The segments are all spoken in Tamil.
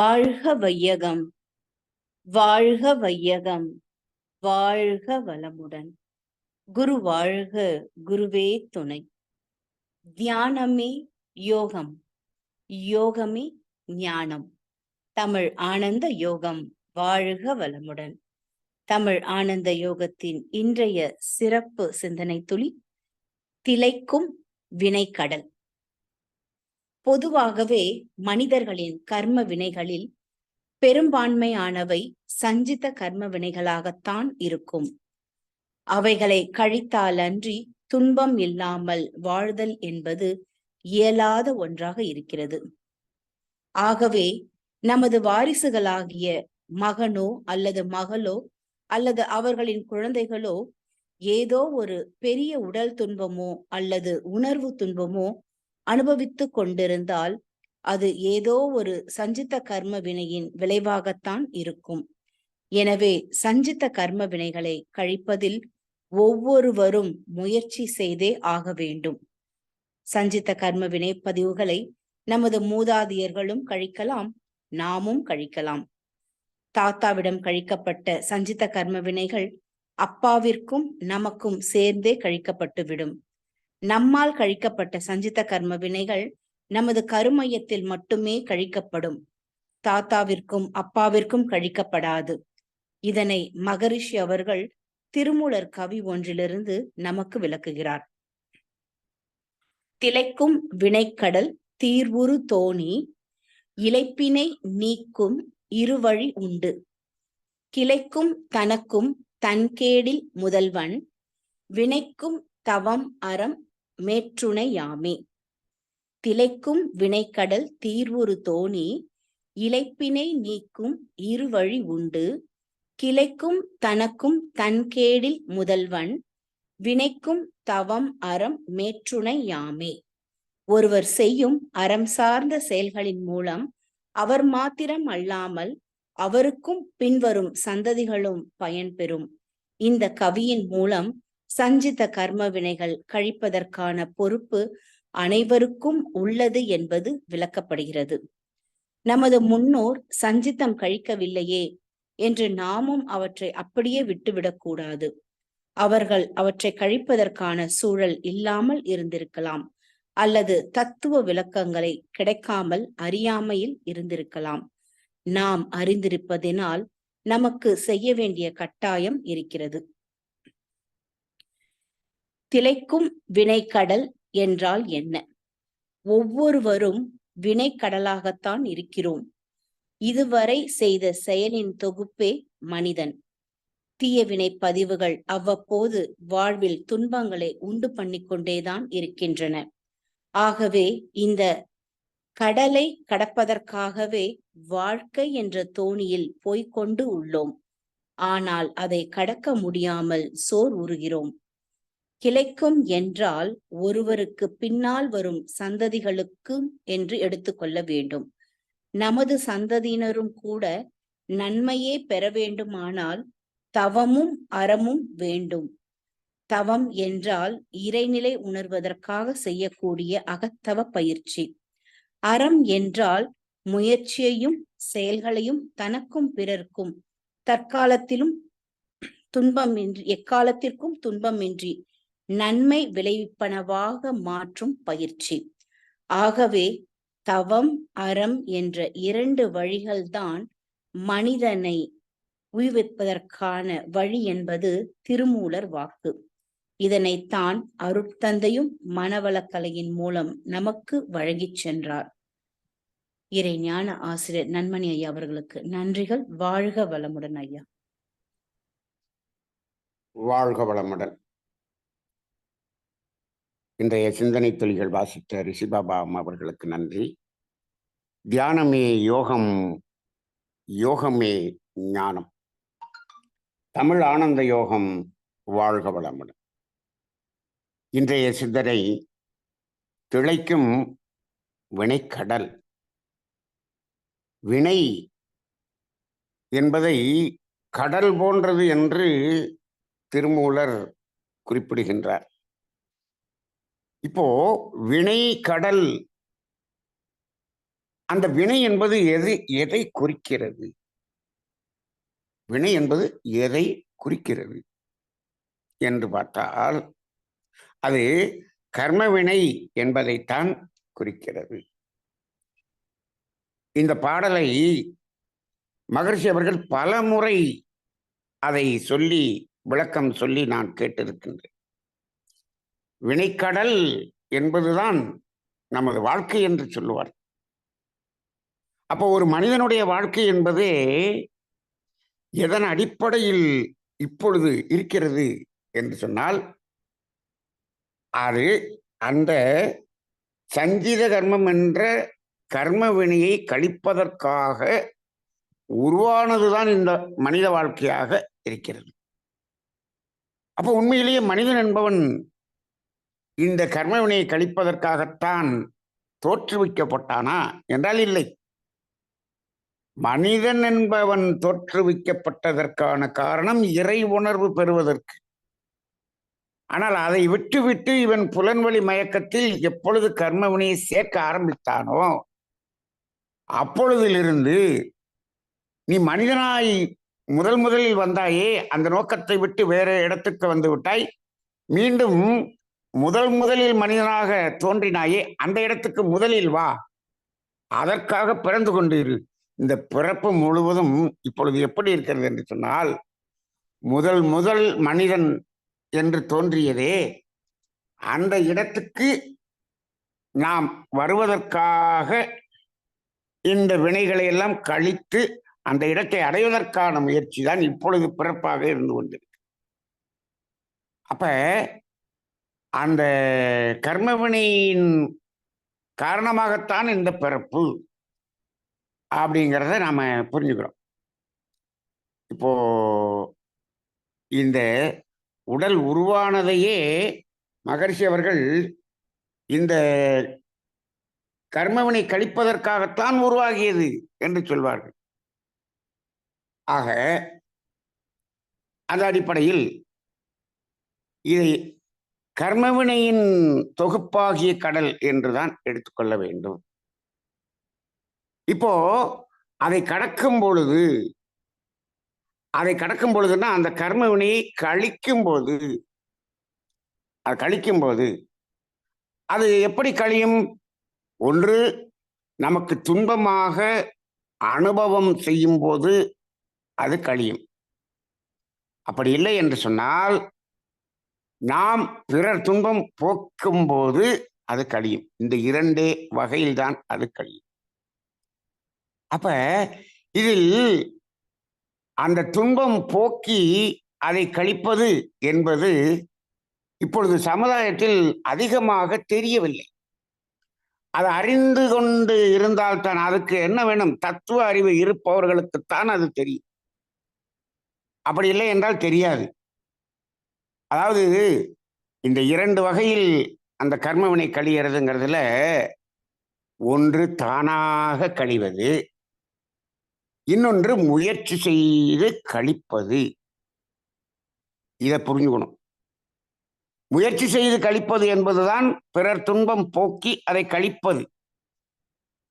வாழ்க வையகம் வாழ்க வையகம் வாழ்க வளமுடன். குரு வாழ்க குருவே துணை. தியானமே யோகம் யோகமே ஞானம். தமிழ் ஆனந்த யோகம் வாழ்க வளமுடன். தமிழ் ஆனந்த யோகத்தின் இன்றைய சிறப்பு சிந்தனை துளி திளைக்கும் வினைக்கடல். பொதுவாகவே மனிதர்களின் கர்ம வினைகளில் பெரும்பான்மையானவை சஞ்சித கர்ம வினைகளாகத்தான் இருக்கும். அவைகளை கழித்தால் அன்றி துன்பம் இல்லாமல் வாழ்தல் என்பது இயலாத ஒன்றாக இருக்கிறது. ஆகவே நமது வாரிசுகளாகிய மகனோ அல்லது மகளோ அல்லது அவர்களின் குழந்தைகளோ ஏதோ ஒரு பெரிய உடல் துன்பமோ அல்லது உணர்வு துன்பமோ அனுபவித்து கொண்டிருந்தால் அது ஏதோ ஒரு சஞ்சித்த கர்ம வினையின் விளைவாகத்தான் இருக்கும். எனவே சஞ்சித்த கர்ம வினைகளை கழிப்பதில் ஒவ்வொருவரும் முயற்சி செய்தே ஆக வேண்டும். சஞ்சித்த கர்ம வினை பதிவுகளை நமது மூதாதையர்களும் கழிக்கலாம் நாமும் கழிக்கலாம். தாத்தாவிடம் கழிக்கப்பட்ட சஞ்சித்த கர்ம வினைகள் அப்பாவிற்கும் நமக்கும் சேர்ந்தே கழிக்கப்பட்டுவிடும். நம்மால் கழிக்கப்பட்ட சஞ்சித கர்ம வினைகள் நமது கருமையத்தில் மட்டுமே கழிக்கப்படும். தாத்தாவிற்கும் அப்பாவிற்கும் கழிக்கப்படாது. இதனை மகரிஷி அவர்கள் திருமூலர் கவி ஒன்றிலிருந்து நமக்கு விளக்குகிறார். திளைக்கும் வினைக்கடல் தீர்வுறு தோணி இழைப்பினை நீக்கும் இருவழி உண்டு. கிளைக்கும் தனக்கும் தன்கேடில் முதல்வன் வினைக்கும் தவம் அறம் மேற்றுணை யாமே திளைக்கும் வினைக்கடல் தீர்வுறு தோணி இழைப்பினை நீக்கும் இருவழி உண்டு. கிளைக்கும் தனக்கும் தன்கேடில் முதல்வன் வினைக்கும் தவம் அறம் மேற்றுணை யாமே ஒருவர் செய்யும் அறம் சார்ந்த செயல்களின் மூலம் அவர் மாத்திரம் அல்லாமல் அவருக்கும் பின்வரும் சந்ததிகளும் பயன்பெறும். இந்த கவியின் மூலம் சஞ்சித கர்ம வினைகள் கழிப்பதற்கான பொறுப்பு அனைவருக்கும் உள்ளது என்பது விளக்கப்படுகிறது. நமது முன்னோர் சஞ்சித்தம் கழிக்கவில்லையே என்று நாமும் அவற்றை அப்படியே விட்டுவிடக்கூடாது. அவர்கள் அவற்றை கழிப்பதற்கான சூழல் இல்லாமல் இருந்திருக்கலாம் அல்லது தத்துவ விளக்கங்களை கிடைக்காமல் அறியாமையில் இருந்திருக்கலாம். நாம் அறிந்திருப்பதினால் நமக்கு செய்ய வேண்டிய கட்டாயம் இருக்கிறது. திளைக்கும் வினைக்கடல் என்றால் என்ன? ஒவ்வொருவரும் வினைக்கடலாகத்தான் இருக்கிறோம். இதுவரை செய்த செயலின் தொகுப்பே மனிதன். தீய வினை பதிவுகள் அவ்வப்போது வாழ்வில் துன்பங்களை உண்டு பண்ணிக்கொண்டேதான் இருக்கின்றன. ஆகவே இந்த கடலை கடப்பதற்காகவே வாழ்க்கை என்ற தோணியில் போய்கொண்டு உள்ளோம். ஆனால் அதை கடக்க முடியாமல் சோர் உறுகிறோம் கிளைக்கும் என்றால் ஒருவருக்கு பின்னால் வரும் சந்ததிகளுக்கும் என்று எடுத்துக்கொள்ள வேண்டும். நமது சந்ததியினரும் கூட நன்மையே பெற வேண்டுமானால் தவமும் அறமும் வேண்டும். தவம் என்றால் இறைநிலை உணர்வதற்காக செய்யக்கூடிய அகத்தவ பயிற்சி. அறம் என்றால் முயற்சியையும் செயல்களையும் தனக்கும் பிறர்க்கும் தற்காலத்திலும் துன்பமின்றி எக்காலத்திற்கும் துன்பமின்றி நன்மை விளைவிப்பனவாக மாற்றும் பயிற்சி. ஆகவே தவம் அறம் என்ற இரண்டு வழிகள்தான் மனிதனை உய்விப்பதற்கான வழி என்பது திருமூலர் வாக்கு. இதனைத்தான் அருட்தந்தையும் மனவளக்கலையின் மூலம் நமக்கு வழங்கிச் சென்றார். இறை ஞான ஆசிரியர் நன்மணி ஐயா அவர்களுக்கு நன்றிகள். வாழ்க வளமுடன் ஐயா. வாழ்க வளமுடன். இன்றைய சிந்தனை தொழில்கள் வாசித்த ரிஷிபாபா அவர்களுக்கு நன்றி. தியானமே யோகம் யோகமே ஞானம். தமிழ் ஆனந்த யோகம் வாழ்க வளமுடன். இன்றைய சிந்தனை திளைக்கும் வினைக்கடல். வினை என்பதை கடல் போன்றது என்று திருமூலர் குறிப்பிடுகின்றார். இப்போ வினை கடல் அந்த வினை என்பது எது எதை குறிக்கிறது? வினை என்பது எதை குறிக்கிறது என்று பார்த்தால் அது கர்ம வினை என்பதைத்தான் குறிக்கிறது. இந்த பாடலை மகர்ஷி அவர்கள் பல முறை அதை சொல்லி விளக்கம் சொல்லி நான் கேட்டிருக்கின்றேன். வினைக்கடல் என்பதுதான் நமது வாழ்க்கை என்று சொல்லுவார். அப்போ ஒரு மனிதனுடைய வாழ்க்கை என்பது எதன் அடிப்படையில் இப்பொழுது இருக்கிறது என்று சொன்னால் அது அந்த சஞ்சித கர்மம் என்ற கர்ம வினையை கழிப்பதற்காக உருவானதுதான் இந்த மனித வாழ்க்கையாக இருக்கிறது. அப்போ உண்மையிலேயே மனிதன் என்பவன் இந்த கர்மவினையை கழிப்பதற்காகத்தான் தோற்றுவிக்கப்பட்டானா? என்றால் இல்லை. மனிதன் என்பவன் தோற்றுவிக்கப்பட்டதற்கான காரணம் இறை உணர்வு பெறுவதற்கு. ஆனால் அதை விட்டுவிட்டு இவன் புலன்வழி மயக்கத்தில் எப்பொழுது கர்மவினையை சேர்க்க ஆரம்பித்தானோ அப்பொழுதிலிருந்து நீ மனிதனாய் முதல் முதலில் வந்தாயே அந்த நோக்கத்தை விட்டு வேற இடத்துக்கு வந்து விட்டாய் மீண்டும் முதல் முதலில் மனிதனாக தோன்றினாயே அந்த இடத்துக்கு முதலில் வா. அதற்காக பிறந்து கொண்டிரு இந்த பிறப்பு முழுவதும் இப்பொழுது எப்படி இருக்கிறது என்று சொன்னால் முதல் முதல் மனிதன் என்று தோன்றியதே அந்த இடத்துக்கு நாம் வருவதற்காக இந்த வினைகளை எல்லாம் கழித்து அந்த இடத்தை அடைவதற்கான முயற்சி தான் இப்பொழுது பிறப்பாக இருந்து கொண்டிருக்கு. அப்ப அந்த கர்மவினையின் காரணமாகத்தான் இந்த பிறப்பு அப்படிங்கிறத நாம் புரிஞ்சுக்கிறோம். இப்போ இந்த உடல் உருவானதையே மகர்ஷி அவர்கள் இந்த கர்மவினை கழிப்பதற்காகத்தான் உருவாகியது என்று சொல்வார்கள். ஆக அந்த அடிப்படையில் இதை கர்மவினையின் தொகுப்பாகிய கடல் என்றுதான் எடுத்துக்கொள்ள வேண்டும். இப்போ அதை கடக்கும் பொழுது அதை கடக்கும் பொழுதுன்னா அந்த கர்ம வினையை கழிக்கும் போது அது கழிக்கும் போது அது எப்படி கழியும்? ஒன்று நமக்கு துன்பமாக அனுபவம் செய்யும் போது அது கழியும். அப்படி இல்லை என்று சொன்னால் நாம் பிறர் துன்பம் போக்கும் போது அது கழியும். இந்த இரண்டே வகையில்தான் அது கழியும். அப்ப இதில் அந்த துன்பம் போக்கி அதை கழிப்பது என்பது இப்பொழுது சமுதாயத்தில் அதிகமாக தெரியவில்லை. அது அறிந்து கொண்டு இருந்தால்தான் அதுக்கு என்ன வேணும்? தத்துவ அறிவு இருப்பவர்களுக்குத்தான் அது தெரியும். அப்படி இல்லை என்றால் தெரியாது. அதாவது இந்த இரண்டு வகையில் அந்த கர்மவினை கழியறதுங்கிறதுல ஒன்று தானாக கழிவது இன்னொன்று முயற்சி செய்து கழிப்பது. இதை புரிஞ்சுக்கணும். முயற்சி செய்து கழிப்பது என்பதுதான் பிறர் துன்பம் போக்கி அதை கழிப்பது.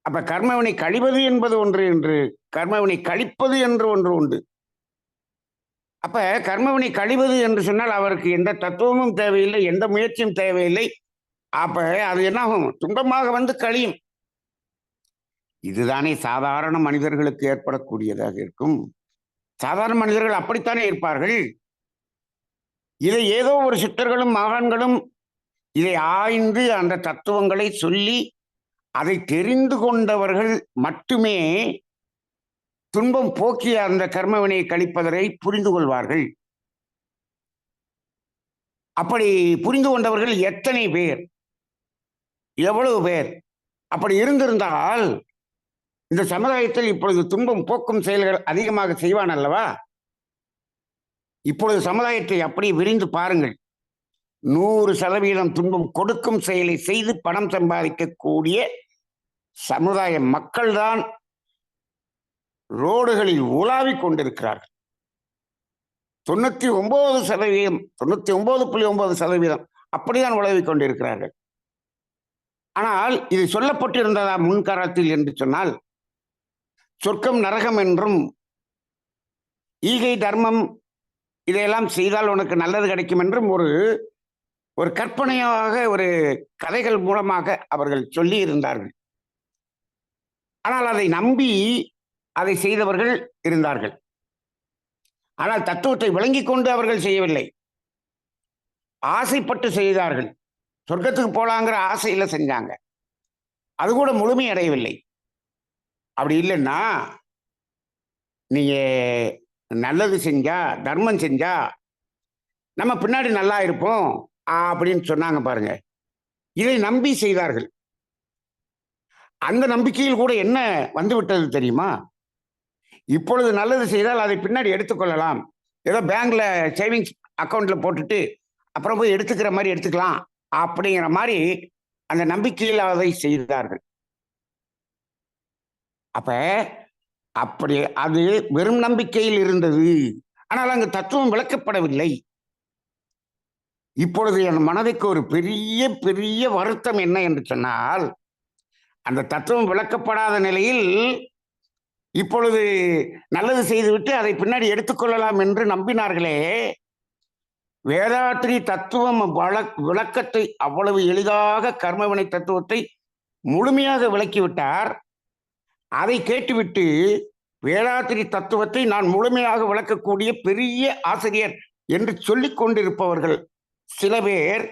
அப்ப கர்மவினை கழிவது என்பது ஒன்று என்று கர்மவினை கழிப்பது என்று ஒன்று உண்டு. அப்ப கர்மவினை கழிவது என்று சொன்னால் அவருக்கு எந்த தத்துவமும் தேவையில்லை எந்த முயற்சியும் தேவையில்லை. அப்ப அது என்னாகும்? துன்பமாக வந்து கழியும். இதுதானே சாதாரண மனிதர்களுக்கு ஏற்படக்கூடியதாக இருக்கும். சாதாரண மனிதர்கள் அப்படித்தானே இருப்பார்கள்? இதை ஏதோ ஒரு சித்தர்களும் மகான்களும் இதை ஆய்ந்து அந்த தத்துவங்களை சொல்லி அதை தெரிந்து கொண்டவர்கள் மட்டுமே துன்பம் போக்கிய அந்த கர்மவினை கழிப்பதரை புரிந்து கொள்வார்கள். அப்படி புரிந்து கொண்டவர்கள் எத்தனை பேர்? எவ்வளவு பேர்? அப்படி இருந்திருந்தால் இந்த சமுதாயத்தில் இப்பொழுது துன்பம் போக்கும் செயல்கள் அதிகமாக செய்வான் அல்லவா? இப்பொழுது சமுதாயத்தை அப்படி விரிந்து பாருங்கள். நூறு சதவீதம் துன்பம் கொடுக்கும் செயலை செய்து பணம் சம்பாதிக்கக்கூடிய சமுதாய மக்கள்தான் ரோடுகளில் உலாவிக் கொண்டிருக்கிறார்கள். தொண்ணூத்தி ஒன்பது சதவீதம் தொண்ணூத்தி ஒன்பது புள்ளி ஒன்பது சதவீதம் அப்படிதான் உழவிக் கொண்டிருக்கிறார்கள். ஆனால் இது சொல்லப்பட்டிருந்ததா முன்காலத்தில் என்று சொன்னால் சொர்க்கம் நரகம் என்றும் ஈகை தர்மம் இதையெல்லாம் செய்தால் உனக்கு நல்லது கிடைக்கும் என்றும் ஒரு ஒரு கற்பனையாக ஒரு கதைகள் மூலமாக அவர்கள் சொல்லி இருந்தார்கள் ஆனால் அதை நம்பி அதை செய்தவர்கள் இருந்தார்கள். ஆனால் தத்துவத்தை விளங்கிக் கொண்டு அவர்கள் செய்யவில்லை. ஆசைப்பட்டு செய்தார்கள். சொர்க்கத்துக்கு போலாங்கிற ஆசையில செஞ்சாங்க. அது கூட முழுமை அடையவில்லை. அப்படி இல்லைன்னா நீங்க நல்லது செஞ்சா தர்மம் செஞ்சா நம்ம பின்னாடி நல்லா இருப்போம் அப்படின்னு சொன்னாங்க பாருங்க. இதை நம்பி செய்தார்கள். அந்த நம்பிக்கையில் கூட என்ன வந்து விட்டது தெரியுமா? இப்பொழுது நல்லது செய்தால் அதை பின்னாடி எடுத்துக்கொள்ளலாம். ஏதோ பேங்க்ல சேவிங்ஸ் அக்கௌண்ட்ல போட்டுட்டு அப்புறம் போய் எடுத்துக்கிற மாதிரி எடுத்துக்கலாம். அப்படிங்கிற மாதிரி அந்த நம்பிக்கையில் அதை செய்தார்கள். அப்ப அப்படி அது வெறும் நம்பிக்கையில் இருந்தது. ஆனால் அங்கு தத்துவம் விளக்கப்படவில்லை. இப்பொழுது என் மனதுக்கு ஒரு பெரிய பெரிய வருத்தம் என்ன என்று சொன்னால் அந்த தத்துவம் விளக்கப்படாத நிலையில் இப்பொழுது நல்லது செய்துவிட்டு அதை பின்னாடி எடுத்துக்கொள்ளலாம் என்று நம்பினார்களே. வேதாத்திரி தத்துவம் விளக்கத்தை அவ்வளவு எளிதாக கர்மவினை தத்துவத்தை முழுமையாக விளக்கிவிட்டார். அதை கேட்டுவிட்டு வேதாத்திரி தத்துவத்தை நான் முழுமையாக விளக்கக்கூடிய பெரிய ஆசிரியர் என்று சொல்லிக் கொண்டிருப்பவர்கள் சில பேர்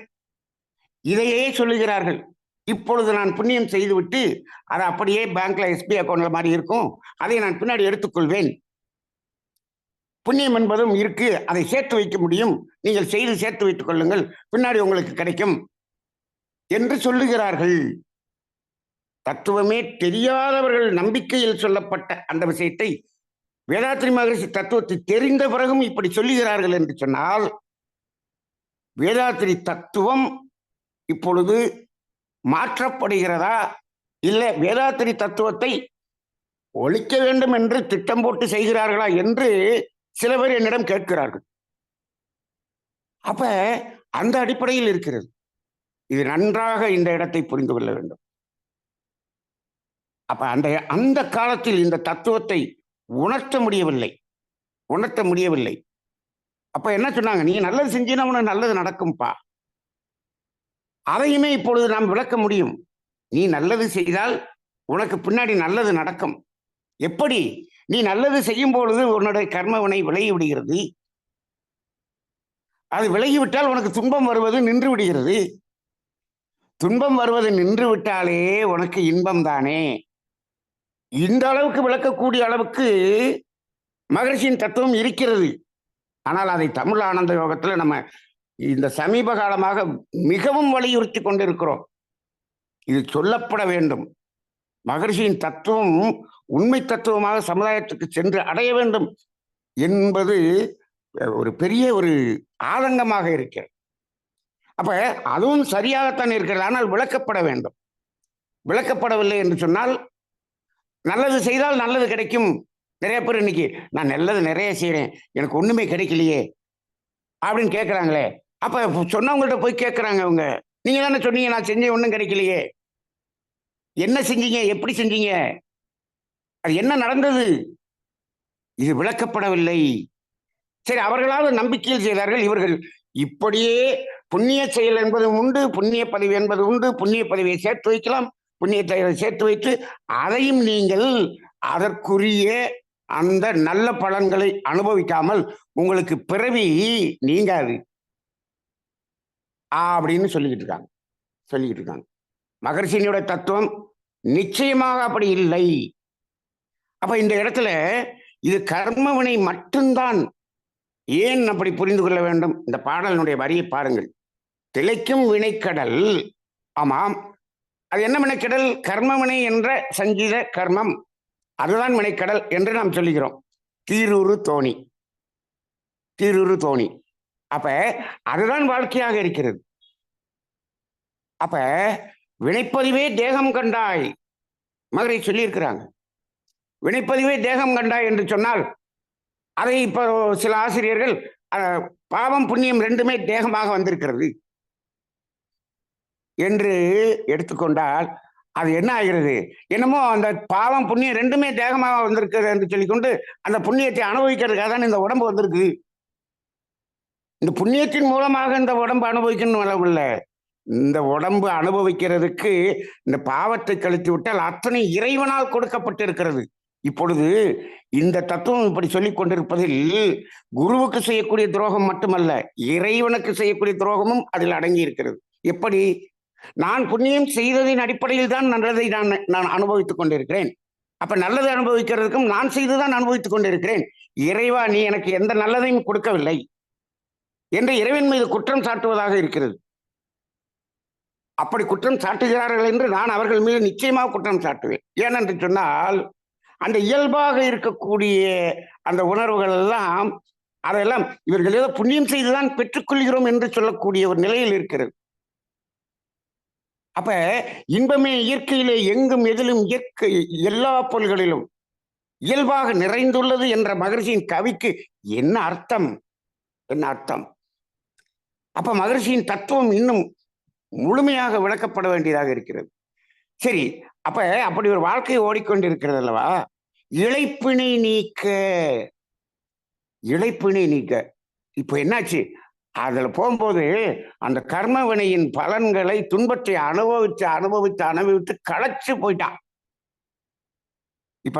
இதையே சொல்லுகிறார்கள். இப்பொழுது நான் புண்ணியம் செய்துவிட்டு அதை அப்படியே பேங்க்ல எஸ்பி அக்கௌண்ட்ல மாதிரி இருக்கும். அதை நான் பின்னாடி எடுத்துக்கொள்வேன். புண்ணியம் என்பதும் இருக்கு. அதை சேர்த்து வைக்க முடியும். நீங்கள் செய்து சேர்த்து வைத்துக் கொள்ளுங்கள். பின்னாடி உங்களுக்கு கிடைக்கும். என்று சொல்லுகிறார்கள். தத்துவமே தெரியாதவர்கள் நம்பிக்கையில் சொல்லப்பட்ட அந்த விஷயத்தை வேதாத்திரி மகரிஷி தத்துவத்தை தெரிந்த பிறகும் இப்படி சொல்லுகிறார்கள் என்று சொன்னால் வேதாத்திரி தத்துவம் இப்பொழுது மாற்றப்படுகிறதா? இல்லை வேதாத்திரி தத்துவத்தை ஒழிக்க வேண்டும் என்று திட்டம் போட்டு செய்கிறார்களா என்று சில பேர் என்னிடம் கேட்கிறார்கள். அப்ப அந்த அடிப்படையில் இருக்கிறது. இது நன்றாக இந்த இடத்தை புரிந்து கொள்ள வேண்டும். அப்ப அந்த அந்த காலத்தில் இந்த தத்துவத்தை உணர்த்த முடியவில்லை. உணர்த்த முடியவில்லை. அப்ப என்ன சொன்னாங்க? நீ நல்லது செஞ்சீங்கன்னா உனக்கு நல்லது நடக்கும்பா. அதையுமே இப்பொழுது நாம் விளக்க முடியும். நீ நல்லது செய்தால் உனக்கு பின்னாடி நல்லது நடக்கும். எப்படி? நீ நல்லது செய்யும் பொழுது உன்னுடைய கர்மவினை விலகி விடுகிறது. அது விலகிவிட்டால் உனக்கு துன்பம் வருவது நின்று விடுகிறது. துன்பம் வருவது நின்று விட்டாலே உனக்கு இன்பம் தானே. இந்த அளவுக்கு விளக்கக்கூடிய அளவுக்கு மகிழ்ச்சியின் தத்துவம் இருக்கிறது. ஆனால் அதை தமிழ் ஆனந்த யோகத்தில் நம்ம இந்த சமீப காலமாக மிகவும் வலியுறுத்தி கொண்டிருக்கிறோம். இது சொல்லப்பட வேண்டும். மகர்ஷியின் தத்துவம் உண்மை தத்துவமாக சமுதாயத்துக்கு சென்று அடைய வேண்டும் என்பது ஒரு பெரிய ஒரு ஆதங்கமாக இருக்கிறது. அப்ப அதுவும் சரியாகத்தான் இருக்கிறது. ஆனால் விளக்கப்பட வேண்டும். விளக்கப்படவில்லை என்று சொன்னால் நல்லது செய்தால் நல்லது கிடைக்கும். நிறைய பேர் இன்னைக்கு நான் நல்லது நிறைய செய்கிறேன் எனக்கு ஒண்ணுமே கிடைக்கலையே அப்படின்னு கேட்குறாங்களே அப்ப சொன்னவங்கள்ட்ட போய் கேட்குறாங்க அவங்க. நீங்க தானே சொன்னீங்க நான் செஞ்சேன் ஒன்றும் கிடைக்கலையே. என்ன செஞ்சீங்க எப்படி செஞ்சீங்க? அது என்ன நடந்தது? இது விளக்கப்படவில்லை. சரி அவர்களாவது நம்பிக்கையில் செய்தார்கள் இவர்கள். இப்படியே புண்ணிய செயல் என்பது உண்டு புண்ணிய பதிவு என்பது உண்டு புண்ணிய பதிவை சேர்த்து வைக்கலாம் புண்ணியத்தை சேர்த்து வைத்து அதையும் நீங்கள் அதற்குரிய அந்த நல்ல பலன்களை அனுபவிக்காமல் உங்களுக்கு பிறவி நீங்காது. அப்படின்னு சொல்லிக்கிட்டு இருக்காங்க. சொல்லிக்கிட்டு இருக்காங்க. மகர்ஷினியோட தத்துவம் நிச்சயமாக அப்படி இல்லை. அப்ப இந்த இடத்துல இது கர்மவினை மட்டும்தான். ஏன் அப்படி புரிந்து கொள்ள வேண்டும்? இந்த பாடலினுடைய வரியை பாருங்கள். திளைக்கும் வினைக்கடல். ஆமாம். அது என்ன வினைக்கடல்? கர்மவினை என்ற சங்கீத கர்மம். அதுதான் வினைக்கடல் என்று நாம் சொல்லுகிறோம். தீரூரு தோணி. தீரூரு தோணி. அப்ப அதுதான் வாழ்க்கையாக இருக்கிறது. அப்ப வினைப்பதிவே தேகம் கண்டாய். மதுரை சொல்லியிருக்கிறாங்க. வினைப்பதிவே தேகம் கண்டாய் என்று சொன்னால் அதை இப்போ சில ஆசிரியர்கள் பாவம் புண்ணியம் ரெண்டுமே தேகமாக வந்திருக்கிறது என்று எடுத்துக்கொண்டால் அது என்ன ஆகிறது? என்னமோ அந்த பாவம் புண்ணியம் ரெண்டுமே தேகமாக வந்திருக்கிறது என்று சொல்லிக்கொண்டு அந்த புண்ணியத்தை அனுபவிக்கிறதுக்காக தான் இந்த உடம்பு வந்திருக்கு இந்த புண்ணியத்தின் மூலமாக இந்த உடம்பு அனுபவிக்கணும் அளவில்லை. இந்த உடம்பு அனுபவிக்கிறதுக்கு இந்த பாவத்தை கழித்து விட்டால் அத்தனை இறைவனால் கொடுக்கப்பட்டிருக்கிறது. இப்பொழுது இந்த தத்துவம் இப்படி சொல்லிக் கொண்டிருப்பதில் குருவுக்கு செய்யக்கூடிய துரோகம் மட்டுமல்ல இறைவனுக்கு செய்யக்கூடிய துரோகமும் அதில் அடங்கி இருக்கிறது எப்படி? நான் புண்ணியம் செய்ததின் அடிப்படையில் தான் நல்லதை நான் நான் அனுபவித்துக் கொண்டிருக்கிறேன். அப்ப நல்லதை அனுபவிக்கிறதுக்கும் நான் செய்துதான் அனுபவித்துக் கொண்டிருக்கிறேன். இறைவா நீ எனக்கு எந்த நல்லதையும் கொடுக்கவில்லை. என்று இறைவன் மீது குற்றம் சாட்டுவதாக இருக்கிறது. அப்படி குற்றம் சாட்டுகிறார்கள் என்று நான் அவர்கள் மீது நிச்சயமாக குற்றம் சாட்டுவேன். ஏனென்று சொன்னால் அந்த இயல்பாக இருக்கக்கூடிய அந்த உணர்வுகள் எல்லாம் அதெல்லாம் இவர்கள் ஏதோ புண்ணியம் செய்துதான் பெற்றுக்கொள்கிறோம் என்று சொல்லக்கூடிய ஒரு நிலையில் இருக்கிறது. அப்ப இன்பமே இயற்கையிலே எங்கும் எதிலும் இயற்கை எல்லா பொருள்களிலும் இயல்பாக நிறைந்துள்ளது என்ற மகிழ்ச்சியின் கவிக்கு என்ன அர்த்தம்? என்ன அர்த்தம்? அப்ப மகரிஷியின் தத்துவம் இன்னும் முழுமையாக விளக்கப்பட வேண்டியதாக இருக்கிறது. சரி அப்ப அப்படி ஒரு வாழ்க்கை ஓடிக்கொண்டிருக்கிறது அல்லவா? இழைப்பினை நீக்க. இழைப்பினை நீக்க. இப்ப என்னாச்சு? அதுல போகும்போது அந்த கர்ம வினையின் பலன்களை துன்பத்தை அனுபவிச்சு அனுபவித்து அனுபவித்து களைச்சு போயிட்டான். இப்ப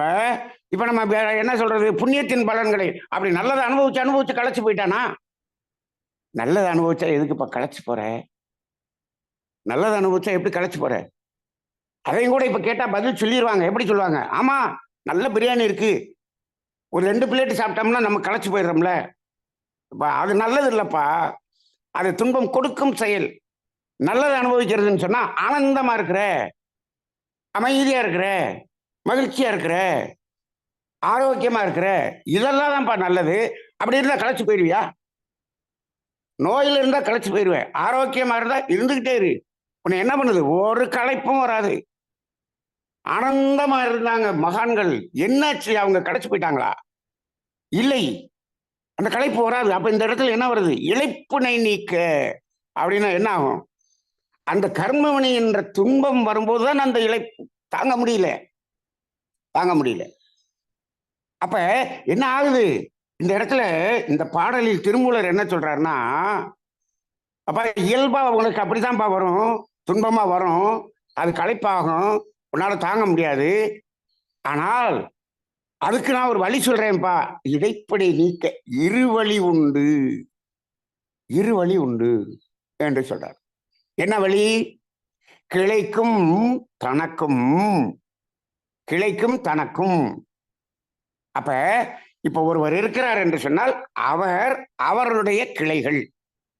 இப்ப நம்ம வேற என்ன சொல்றது? புண்ணியத்தின் பலன்களை அப்படி நல்லதை அனுபவிச்சு அனுபவிச்சு களைச்சு போயிட்டானா? நல்லதை அனுபவிச்சா எதுக்குப்பா களைச்சி போற? நல்லதை அனுபவிச்சா எப்படி களைச்சி போற? அதையும் கூட இப்ப கேட்டா பதில் சொல்லிடுவாங்க எப்படி சொல்லுவாங்க? ஆமா நல்ல பிரியாணி இருக்கு. ஒரு ரெண்டு பிளேட் சாப்பிட்டோம்னா நம்ம களைச்சி போயிடுறோம்ல. அது நல்லது இல்லைப்பா. அது துன்பம் கொடுக்கும் செயல். நல்லது அனுபவிக்கிறதுன்னு சொன்னா ஆனந்தமா இருக்கிற அமைதியா இருக்கிற மகிழ்ச்சியா இருக்கிற ஆரோக்கியமா இருக்கிற இதெல்லாம் தான்ப்பா நல்லது. அப்படி இருந்தா களைச்சு போயிடுவியா? நோயில் இருந்தால் களைச்சு போயிடுவேன் ஆரோக்கியமாக இருந்தால் இருந்துக்கிட்டே இரு. உன்னை என்ன பண்ணுது? ஒரு களைப்பும் வராது. ஆனந்தமாக இருந்தாங்க மகான்கள். என்னாச்சு? அவங்க களைச்சு போயிட்டாங்களா? இல்லை. அந்த களைப்பு வராது. அப்போ இந்த இடத்துல என்ன வருது? இழைப்புனை நீக்க. அப்படின்னா என்ன ஆகும்? அந்த கர்மவினை என்ற துன்பம் வரும்போதுதான் அந்த இழைப்பு. தாங்க முடியல. தாங்க முடியல. அப்ப என்ன ஆகுது? இந்த இடத்துல இந்த பாடலில் திருமூலர் என்ன சொல்றாருன்னா அப்ப இயல்பா உனக்கு அப்படித்தான்ப்பா வரும் துன்பமா வரும் அது களைப்பாகும் உன்னால தாங்க முடியாது. ஆனால் அதுக்கு நான் ஒரு வழி சொல்றேன்ப்பா இடைப்படை நீக்க இரு வழி உண்டு. இரு வழி உண்டு என்று சொல்றார். என்ன வழி? கிளைக்கும் தனக்கும். கிளைக்கும் தனக்கும். அப்ப இப்ப ஒருவர் இருக்கிறார் என்று சொன்னால் அவர் அவருடைய கிளைகள்.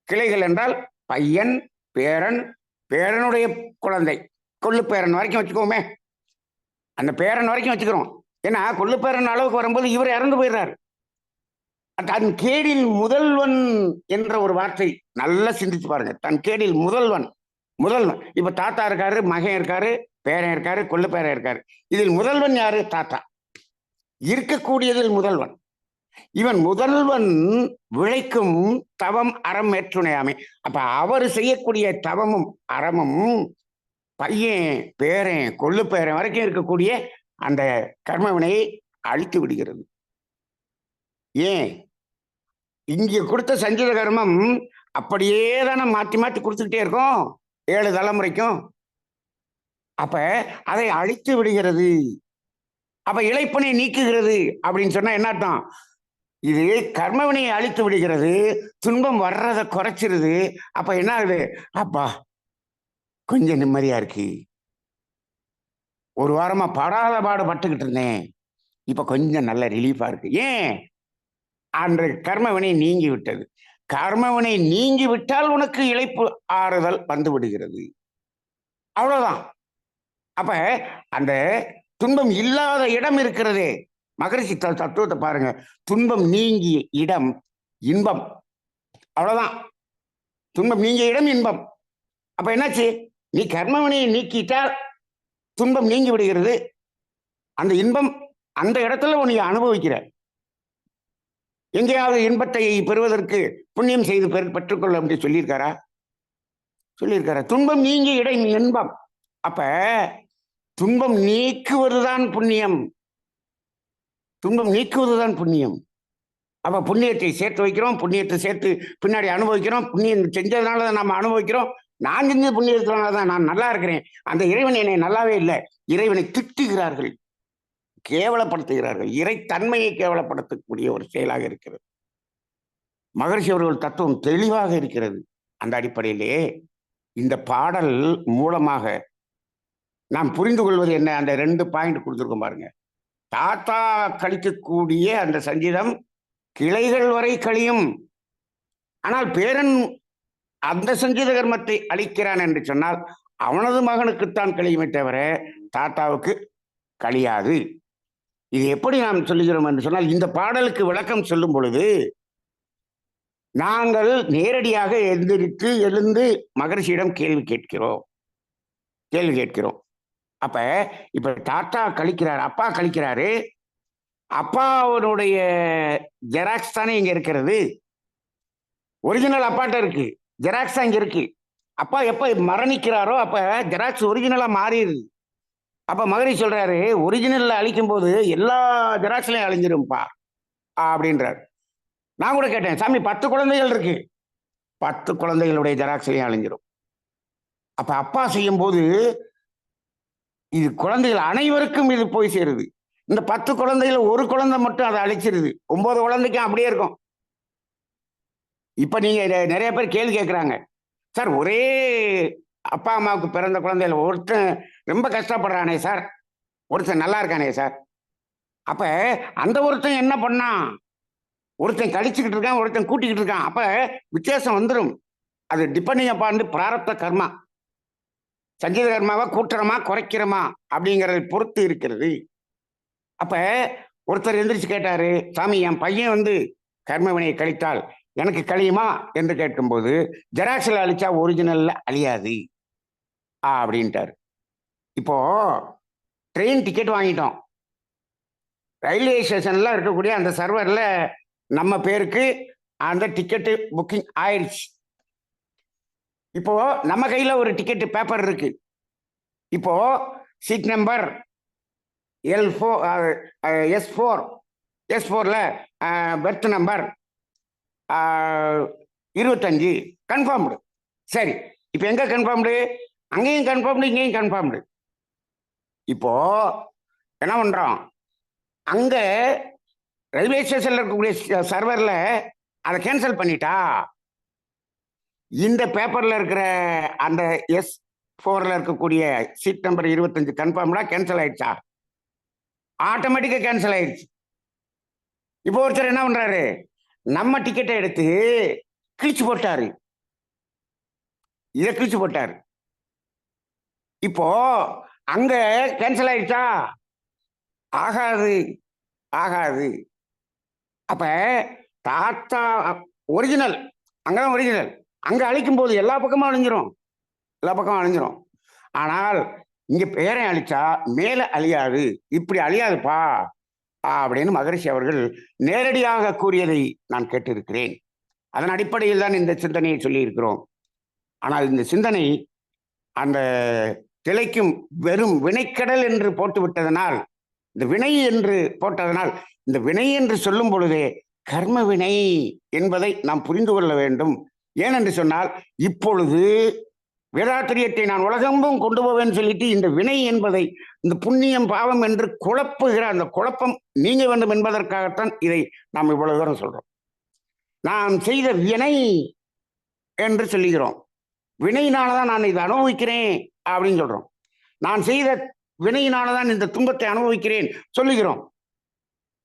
கிளைகள் என்றால் பையன் பேரன் பேரனுடைய குழந்தை. கொள்ளு பேரன் வரைக்கும் வச்சுக்கோமே. அந்த பேரன் வரைக்கும் வச்சுக்கிறோம். ஏன்னா கொள்ளு பேரன் அளவுக்கு வரும்போது இவர் இறந்து போயிடுறாரு. தன் கேடில் முதல்வன் என்ற ஒரு வார்த்தை நல்லா சிந்திச்சு பாருங்க. தன் கேடில் முதல்வன் முதல்வன். இப்ப தாத்தா இருக்காரு மகன் இருக்காரு பேரன் இருக்காரு கொள்ளு பேரன் இருக்காரு. இதில் முதல்வன் யாரு? தாத்தா. இருக்கக்கூடியதில் முதல்வன். இவன் முதல்வன் விளைக்கும் தவம் அறம் ஏற்றுணையாமை. அப்ப அவர் செய்யக்கூடிய தவமும் அறமும் பையன் பேரன் கொள்ளு பேரன் வரைக்கும் இருக்கக்கூடிய அந்த கர்மவினையை அழித்து விடுகிறது. ஏன்? இங்க கொடுத்த சஞ்சித கர்மம் அப்படியே தானே மாற்றி மாற்றி கொடுத்துக்கிட்டே இருக்கோம். ஏழு தலைமுறைக்கும். அப்ப அதை அழித்து விடுகிறது. அப்ப இழைப்பனை நீக்குகிறது அப்படின்னு சொன்னா என்ன அர்த்தம்? இது கர்மவினையை அழித்து விடுகிறது துன்பம் வர்றதை குறைச்சிருது. அப்ப என்ன ஆகுது? அப்பா கொஞ்சம் நிம்மதியா இருக்கு. ஒரு வாரமா படாத பாடு பட்டுக்கிட்டு இருந்தேன். இப்ப கொஞ்சம் நல்ல ரிலீஃபா இருக்கு. ஏன்? அன்று கர்மவினை நீங்கி விட்டது. கர்மவினை நீங்கி விட்டால் உனக்கு இழைப்பு ஆறுதல் வந்து விடுகிறது. அவ்வளவுதான். அப்ப அந்த துன்பம் இல்லாத இடம் இருக்கிறதே. மகரிஷி தத்துவத்தை பாருங்க. துன்பம் நீங்கிய இடம் இன்பம். அவ்வளவுதான். துன்பம் நீங்கிய இடம் இன்பம். அப்ப என்னாச்சு? நீ கர்மவினையை நீக்கிட்டால் துன்பம் நீங்கி விடுகிறது. அந்த இன்பம் அந்த இடத்துல நீ அனுபவிக்கிற. எங்கேயாவது இன்பத்தை பெறுவதற்கு புண்ணியம் செய்து பெற் பெற்றுக்கொள்ள அப்படி சொல்லியிருக்காரா? சொல்லியிருக்காரா? துன்பம் நீங்கிய இடம் இன்பம். அப்ப துன்பம் நீக்குவதுதான் புண்ணியம். துன்பம் நீக்குவதுதான் புண்ணியம். அப்ப புண்ணியத்தை சேர்த்து வைக்கிறோம் புண்ணியத்தை சேர்த்து பின்னாடி அனுபவிக்கிறோம் புண்ணியம் செஞ்சதுனால தான் நம்ம அனுபவிக்கிறோம். நான் செஞ்ச புண்ணியத்தினால தான் நான் நல்லா இருக்கிறேன். அந்த இறைவன் என்னை நல்லாவே இல்லை. இறைவனை திட்டுகிறார்கள். கேவலப்படுத்துகிறார்கள். இறைத்தன்மையை கேவலப்படுத்தக்கூடிய ஒரு செயலாக இருக்கிறது. மகர்ஷி அவர்கள் தத்துவம் தெளிவாக இருக்கிறது. அந்த அடிப்படையிலே இந்த பாடல் மூலமாக நாம் புரிந்து கொள்வது என்ன? அந்த ரெண்டு பாயிண்ட் கொடுத்துருக்கோம் பாருங்க. தாத்தா கழிக்கக்கூடிய அந்த சங்கீதம் கிளைகள் வரை கழியும். ஆனால் பேரன் அந்த சங்கீத கர்மத்தை அளிக்கிறான் என்று சொன்னால் அவனது மகனுக்குத்தான் கழியுமே தவிர தாத்தாவுக்கு கழியாது. இது எப்படி நாம் சொல்லுகிறோம் என்று சொன்னால் இந்த பாடலுக்கு விளக்கம் சொல்லும் பொழுது நாங்கள் நேரடியாக எந்திரித்து எழுந்து மகர்ஷியிடம் கேள்வி கேட்கிறோம். கேள்வி கேட்கிறோம். அப்ப இப்ப தாத்தா கழிக்கிறார் அப்பா கழிக்கிறாரு. அப்பாவனுடைய ஜெராக்ஸ் தானே இங்க இருக்கிறது. ஒரிஜினல் அப்பாட்ட இருக்கு. ஜெராக்ஸ் தான் இங்க இருக்கு. அப்பா எப்ப மரணிக்கிறாரோ அப்ப ஜெராக்ஸ் ஒரிஜினலா மாறிடுது. அப்ப மகரி சொல்றாரு ஒரிஜினல்ல அழிக்கும் போது எல்லா ஜெராக்ஸ்லையும் அழிஞ்சிரும்பா அப்படின்றார். நான் கூட கேட்டேன் சாமி பத்து குழந்தைகள் இருக்கு. பத்து குழந்தைகளுடைய ஜெராக்ஸ்லையும் அழிஞ்சிரும். அப்ப அப்பா செய்யும் போது இது குழந்தைகள் அனைவருக்கும் இது போய் சேருது. இந்த பத்து குழந்தைகள ஒரு குழந்தை மட்டும் அதை அழைச்சிருது. ஒன்பது குழந்தைக்கும் அப்படியே இருக்கும். இப்ப நீங்க நிறைய பேர் கேள்வி கேட்குறாங்க சார் ஒரே அப்பா அம்மாவுக்கு பிறந்த குழந்தையில ஒருத்தன் ரொம்ப கஷ்டப்படுறானே சார். ஒருத்தன் நல்லா இருக்கானே சார். அப்ப அந்த ஒருத்தன் என்ன பண்ணான் ஒருத்தன் கழிச்சுக்கிட்டு இருக்கான் ஒருத்தன் கூட்டிக்கிட்டு இருக்கான். அப்ப வித்தியாசம் வந்துடும் அது டிபெண்டிங் அப்பான் பிராரப்த கர்மா. சங்கீத கர்மாவா கூட்டுறமா குறைக்கிறோமா அப்படிங்கிறத பொறுத்து இருக்கிறது. அப்ப ஒருத்தர் எந்திரிச்சு கேட்டாரு சாமி என் பையன் வந்து கர்மவினையை கழித்தால் எனக்கு கழியுமா? என்று கேட்கும்போது ஜெராக்ஸில் அழிச்சா ஒரிஜினல்ல அழியாது. ஆ அப்படின்ட்டாரு. இப்போ ட்ரெயின் டிக்கெட் வாங்கிட்டோம். ரயில்வே ஸ்டேஷன்ல இருக்கக்கூடிய அந்த சர்வரில் நம்ம பேருக்கு அந்த டிக்கெட்டு புக்கிங் ஆயிடுச்சு. இப்போ நம்ம கையில ஒரு டிக்கெட் பேப்பர் இருக்கு. இப்போ seat number L four S four S ஃபோரில் பெர்த் நம்பர் இருபத்தஞ்சு. கன்ஃபார்ம்டு சரி. இப்போ எங்க கன்ஃபார்ம்டு அங்கேயும் கன்ஃபார்ம்டு இங்கேயும் கன்ஃபார்ம்டு இப்போ என்ன பண்ணுறோம் அங்கே ரயில்வே ஸ்டேஷனில் இருக்கக்கூடிய சர்வரில் அதை கேன்சல் பண்ணிட்டா இந்த பேப்பர்ல இருக்கிற அந்த எஸ் ஃபோர்ல இருக்கக்கூடிய சீட் நம்பர் இருபத்தஞ்சு கன்ஃபார்ம்டா கேன்சல் ஆயிடுச்சா? ஆட்டோமேட்டிக்கா கேன்சல் ஆயிடுச்சு. இப்போ ஒருத்தர் என்ன பண்றாரு? நம்ம டிக்கெட்டை எடுத்து கிழிச்சு போட்டாரு. இதை கிழிச்சு போட்டாரு. இப்போ அங்க கேன்சல் ஆயிடுச்சா? ஆகாது. ஆகாது. அப்ப தாத்தா ஒரிஜினல் அங்கதான் ஒரிஜினல் அங்க அழிக்கும் போது எல்லா பக்கமும் அழிஞ்சிரும். எல்லா பக்கமும் அழிஞ்சிரும். ஆனால் இங்க பெயரை அழிச்சா மேல அழியாது. இப்படி அழியாதுப்பா அப்படின்னு மகரிஷி அவர்கள் நேரடியாக கூறியதை நான் கேட்டிருக்கிறேன். அதன் அடிப்படையில் தான் இந்த சிந்தனையை சொல்லியிருக்கிறோம். ஆனால் இந்த சிந்தனை அந்த திளைக்கும் வெறும் வினைக்கடல் என்று போட்டு விட்டதனால் இந்த வினை என்று போட்டதனால் இந்த வினை என்று சொல்லும் பொழுதே கர்ம வினை என்பதை நாம் புரிந்து கொள்ள வேண்டும். ஏனென்று சொன்னால் இப்பொழுது வேதாத்திரியத்தை நான் உலகெங்கும் கொண்டு போவேன்னு சொல்லிட்டு இந்த வினை என்பதை இந்த புண்ணியம் பாவம் என்று குழப்புகிற அந்த குழப்பம் நீங்க வேண்டும் என்பதற்காகத்தான் இதை நாம் இவ்வளவு தூரம் சொல்றோம். நாம் செய்த வினை என்று சொல்லுகிறோம். வினையினாலதான் நான் இதை அனுபவிக்கிறேன் அப்படின்னு சொல்றோம். நான் செய்த வினையினாலதான் இந்த துன்பத்தை அனுபவிக்கிறேன் சொல்லுகிறோம்.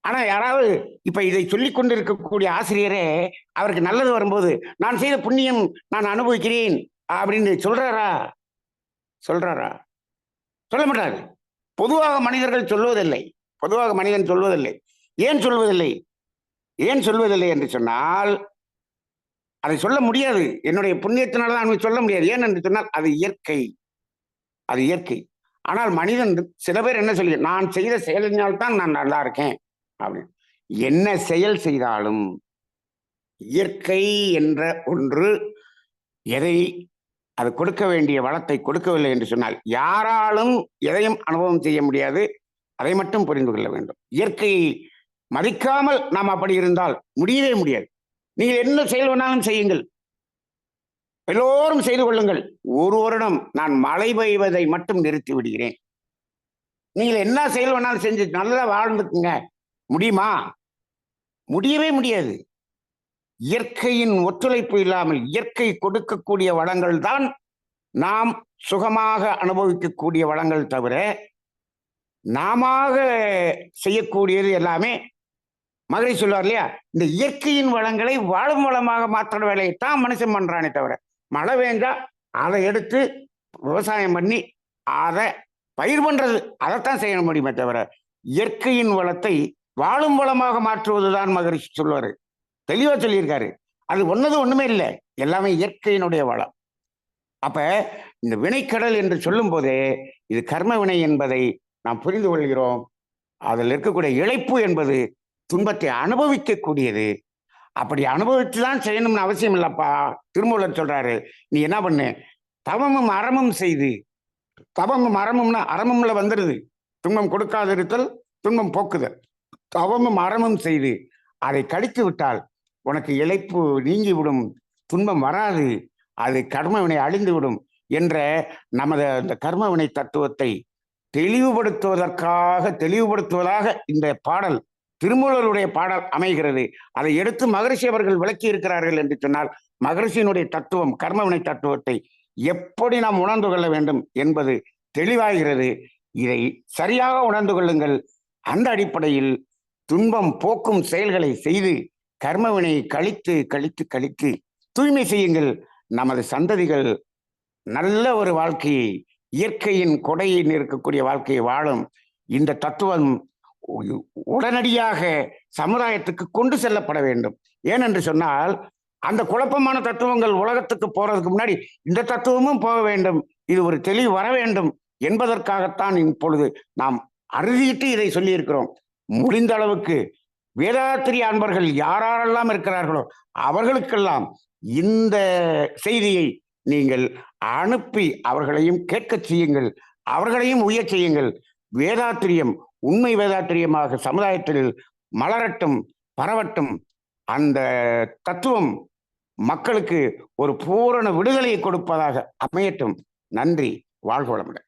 ஆனா யாராவது இப்ப இதை சொல்லிக் கொண்டிருக்கக்கூடிய ஆசிரியரே அவருக்கு நல்லது வரும்போது நான் செய்த புண்ணியம் நான் அனுபவிக்கிறேன் அப்படின்னு சொல்றாரா? சொல்றாரா? சொல்ல மாட்டாரு. பொதுவாக மனிதர்கள் சொல்வதில்லை. பொதுவாக மனிதன் சொல்வதில்லை. ஏன் சொல்வதில்லை? ஏன் சொல்வதில்லை என்று சொன்னால் அதை சொல்ல முடியாது. என்னுடைய புண்ணியத்தினால தான் அவனுக்கு சொல்ல முடியாது. ஏன் என்று சொன்னால் அது இயற்கை. அது இயற்கை. ஆனால் மனிதன் சில பேர் என்ன சொல்லி நான் செய்த செயலினால் தான் நான் நல்லா இருக்கேன். அப்படின்னு என்ன செயல் செய்தாலும் இயற்கை என்ற ஒன்று எதை அது கொடுக்க வேண்டிய வளத்தை கொடுக்கவில்லை என்று சொன்னால் யாராலும் எதையும் அனுபவம் செய்ய முடியாது. அதை மட்டும் புரிந்து கொள்ள வேண்டும். இயற்கையை மதிக்காமல் நாம் அப்படி இருந்தால் முடியவே முடியாது. நீங்கள் என்ன செயல் வேணாலும் செய்யுங்கள். எல்லோரும் செய்து கொள்ளுங்கள். ஒரு வருடம் நான் மழை பெய்வதை மட்டும் நிறுத்தி விடுகிறேன். நீங்கள் என்ன செயல் வேணாலும் செஞ்சு நல்லா வாழ்ந்துக்குங்க. முடியுமா? முடியவே முடியாது. இயற்கையின் ஒத்துழைப்பு இல்லாமல் இயற்கை கொடுக்கக்கூடிய வளங்கள் தான் நாம் சுகமாக அனுபவிக்கக்கூடிய வளங்கள் தவிர நாம செய்யக்கூடியது எல்லாமே மதுரை சொல்லுவார் இல்லையா? இந்த இயற்கையின் வளங்களை வாழும் வளமாக மாற்றுற வேலையை தான் மனுஷன் பண்றானே தவிர மழை பெஞ்சா அதை எடுத்து விவசாயம் பண்ணி அதை பயிர் பண்றது அதைத்தான் செய்ய முடியுமே தவிர இயற்கையின் வளத்தை வாழும் வளமாக மாற்றுவதுதான் மகரிஷி சொல்லுவாரு தெளிவா சொல்லியிருக்காரு. அது ஒன்னது ஒண்ணுமே இல்லை. எல்லாமே இயற்கையினுடைய வளம். அப்ப இந்த வினைக்கடல் என்று சொல்லும் போதே இது கர்ம வினை என்பதை நாம் புரிந்து கொள்கிறோம். அதில் இருக்கக்கூடிய இழைப்பு என்பது துன்பத்தை அனுபவிக்கக்கூடியது. அப்படி அனுபவித்து தான் செய்யணும்னு அவசியம் இல்லப்பா. திருமூலர் சொல்றாரு. நீ என்ன பண்ணு? தவமும் அறமும் செய்து. தவமும் அறமும்னா அறமும்ல வந்துடுது துன்பம் கொடுக்காதிருத்தல் துன்பம் போக்குதல். தவமும் அறமும் செய்து அதை கடித்து விட்டால் உனக்கு இழைப்பு நீங்கிவிடும் துன்பம் வராது அது கர்மவினை அழிந்துவிடும் என்ற நமது அந்த கர்மவினை தத்துவத்தை தெளிவுபடுத்துவதற்காக தெளிவுபடுத்துவதாக இந்த பாடல் திருமூலருடைய பாடல் அமைகிறது. அதை எடுத்து மகரிஷி அவர்கள் விளக்கி இருக்கிறார்கள் என்று சொன்னால் மகரிஷியினுடைய தத்துவம் கர்மவினை தத்துவத்தை எப்படி நாம் உணர்ந்து கொள்ள வேண்டும் என்பது தெளிவாகிறது. இதை சரியாக உணர்ந்து கொள்ளுங்கள். அந்த அடிப்படையில் துன்பம் போக்கும் செயல்களை செய்து கர்மவினை கழித்து கழித்து கழித்து தூய்மை செய்யுங்கள். நமது சந்ததிகள் நல்ல ஒரு வாழ்க்கையை இயற்கையின் கொடையில் இருக்கக்கூடிய வாழ்க்கையை வாழும். இந்த தத்துவம் உடனடியாக சமுதாயத்துக்கு கொண்டு செல்லப்பட வேண்டும். ஏனென்று சொன்னால் அந்த குழப்பமான தத்துவங்கள் உலகத்துக்கு போறதுக்கு முன்னாடி இந்த தத்துவமும் போக வேண்டும். இது ஒரு தெளிவு வர வேண்டும் என்பதற்காகத்தான் இப்பொழுது நாம் அறுதியிட்டு இதை சொல்லியிருக்கிறோம். முடிந்த அளவுக்கு வேதாத்திரி அன்பர்கள் யாரெல்லாம் இருக்கிறார்களோ அவர்களுக்கெல்லாம் இந்த செய்தியை நீங்கள் அனுப்பி அவர்களையும் கேட்கச் செய்யுங்கள் அவர்களையும் உயர் செய்யுங்கள். வேதாத்திரியம் உண்மை வேதாத்திரியமாக சமுதாயத்தில் மலரட்டும் பரவட்டும். அந்த தத்துவம் மக்களுக்கு ஒரு பூரண விடுதலையை கொடுப்பதாக அமையட்டும். நன்றி வாழ்க வளமுடன்.